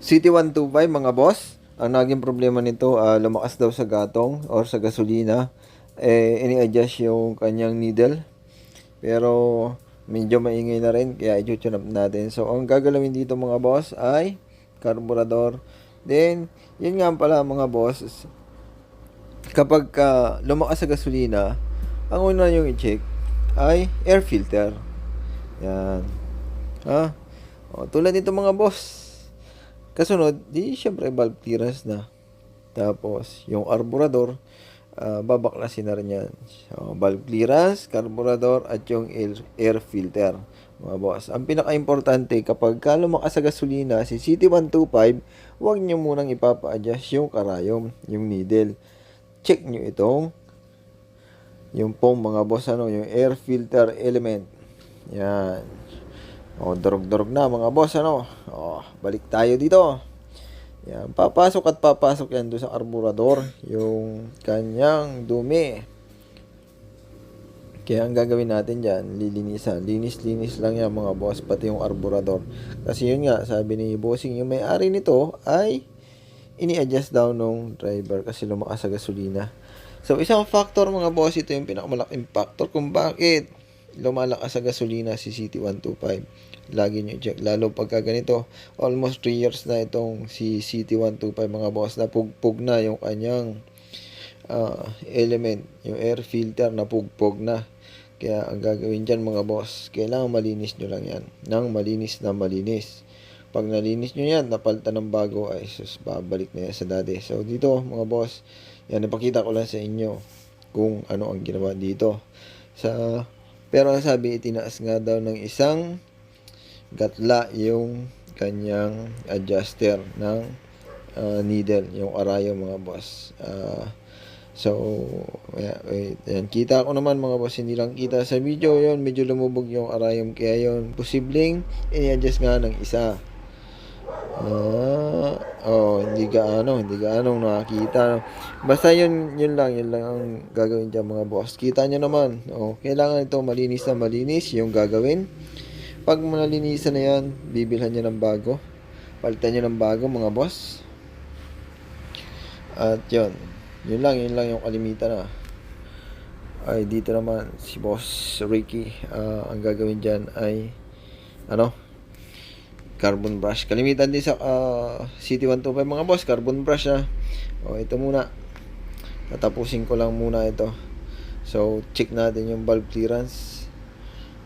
City 125 mga boss, ang naging problema nito, ah, lumakas daw sa gatong or sa gasolina. Eh, ini-adjust yung kanyang needle. Pero medyo maingay na rin, kaya i-tune up natin. So, ang gagalawin dito mga boss ay carburetor. Then, yun nga pala mga boss, kapag ka lumakas sa gasolina, ang una yung i-check ay air filter. Yan. Ha? O, tulad nito mga boss. Kasunod, di syempre valve clearance na. Tapos, yung carburetor, ah, babaklasin na rin yan. So, valve clearance, carburetor, at yung air, air filter. Mga boss. Ang pinaka-importante, kapag ka lumakas sa gasolina, si CT125, huwag nyo munang ipapa-adjust yung karayom, yung needle. Check nyo itong yung pong mga boss, ano, yung air filter element. Yan. O, durog-durog na mga boss, ano. O, balik tayo dito. Yan, papasok at papasok yan doon sa carburetor. Yung kanyang dumi. Kaya ang gagawin natin dyan, lilinisan. Linis-linis lang yan mga boss, pati yung carburetor. Kasi yun nga, sabi ni bossing, yung may-ari nito ay ini-adjust daw nung driver kasi lumakas sa gasolina. So, isang factor mga boss, ito yung pinakamalaking factor kung bakit lumalakas sa gasolina si CT125. Lagi nyo check. Lalo pagka ganito, almost 3 years na itong si CT125 mga boss. Napugpog na yung kanyang ah, element, yung air filter na pugpog na. Kaya ang gagawin dyan mga boss, kailangan malinis nyo lang yan. Nang malinis na malinis. Pag nalinis nyo yan, napalitan ng bago, ay sus, babalik na yan sa dati. So dito mga boss, yan, ipakita ko lang sa inyo kung ano ang ginawa dito. Sa, pero ang sabi, itinaas nga daw ng isang gatla yung kanyang adjuster ng ah, needle, yung arayo mga boss. Ah, so, yeah, wait, yan. Kita ko naman mga boss, hindi lang kita sa video yon medyo lumubog yung arayom kaya yon posibleng ini-adjust nga ng isa. Ah, oh, hindi gaano, hindi gaano nakakita. Basta yun, yun lang, yun lang ang gagawin dyan mga boss. Kita nyo naman, oh, kailangan ito malinis na malinis yung gagawin. Pag malinisan na yan, bibilhan nyo ng bago. Palitan nyo ng bago mga boss. At yun, yun lang, yun lang yung kalimitan na. Ay, dito naman, si boss Ricky, ah, ang gagawin dyan ay, ano, carbon brush. Kalimitan din sa uh, City 125 mga boss, carbon brush ha. O ito muna. Tatapusin ko lang muna ito. So check natin yung valve clearance.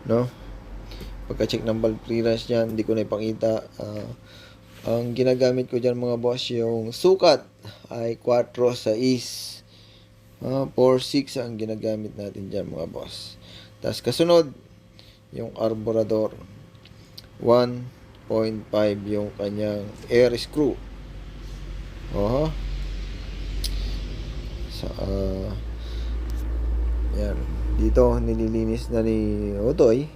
No? Pagka-check ng valve clearance niyan, hindi ko na ipakita. Uh, ang ginagamit ko diyan mga boss, yung sukat ay 4 sa is. Ah, uh, 4-6 ang ginagamit natin diyan mga boss. Tapos kasunod, yung arborador. 1 0.5 yung kanyang air screw. Oho. Sa uh, yan. Dito nililinis na ni Otoy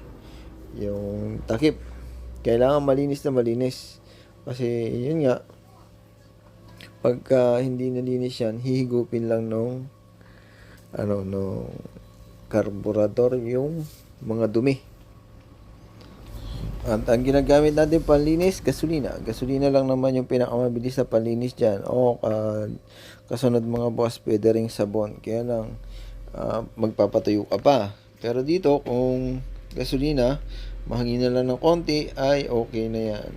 yung takip. Kailangan malinis na malinis. Kasi yun nga pagka hindi nalinis yan, hihigupin lang nung ano nung carburetor yung mga dumi. At ang ginagamit natin panlinis, gasolina. Gasolina lang naman yung pinakamabilis na panlinis dyan. O ka, kasunod mga boss, pwede ring sabon. Kaya lang, ah, magpapatuyo ka pa. Pero dito, kung gasolina, mahangin na lang ng konti, ay okay na yan.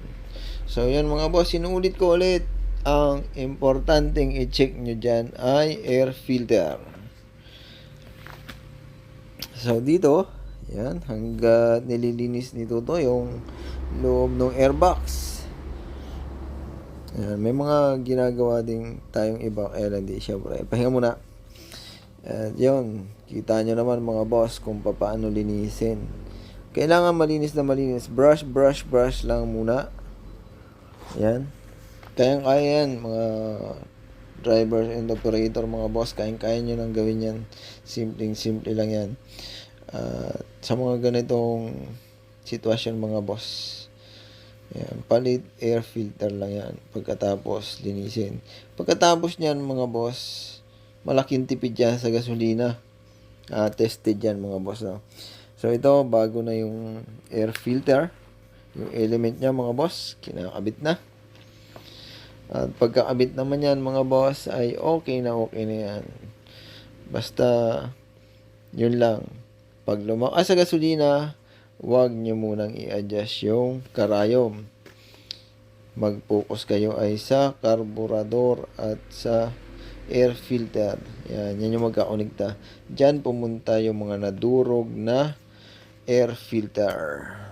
So, yan mga boss, sinuulit ko ulit. Ang importanteng i-check nyo dyan ay air filter. So, dito, yan, hanggat nililinis nito to yung loob ng airbox. Yan, may mga ginagawa din tayong iba, kaya lang di syempre. Pahinga muna. At yun, kita nyo naman mga boss kung paano linisin. Kailangan malinis na malinis. Brush, brush, brush lang muna. Yan. Kayang kaya yan, mga driver and operator, mga boss, kayang kaya nyo nang gawin yan. Simpleng simple lang yan. At sa mga ganitong sitwasyon mga boss, yan, palit air filter lang yan. Pagkatapos, linisin. Pagkatapos niyan mga boss, malaking tipid yan sa gasolina. Ah, tested yan mga boss. No? So ito, bago na yung air filter. Yung element niya mga boss, kinakabit na. At pagkakabit naman yan mga boss ay okay na okay na yan. Basta yun lang. Pag lumakas sa gasolina, huwag nyo munang i-adjust yung karayom. Mag-focus kayo ay sa karburador at sa air filter. Yan, yan yung magkakonekta. Diyan pumunta yung mga nadurog na air filter.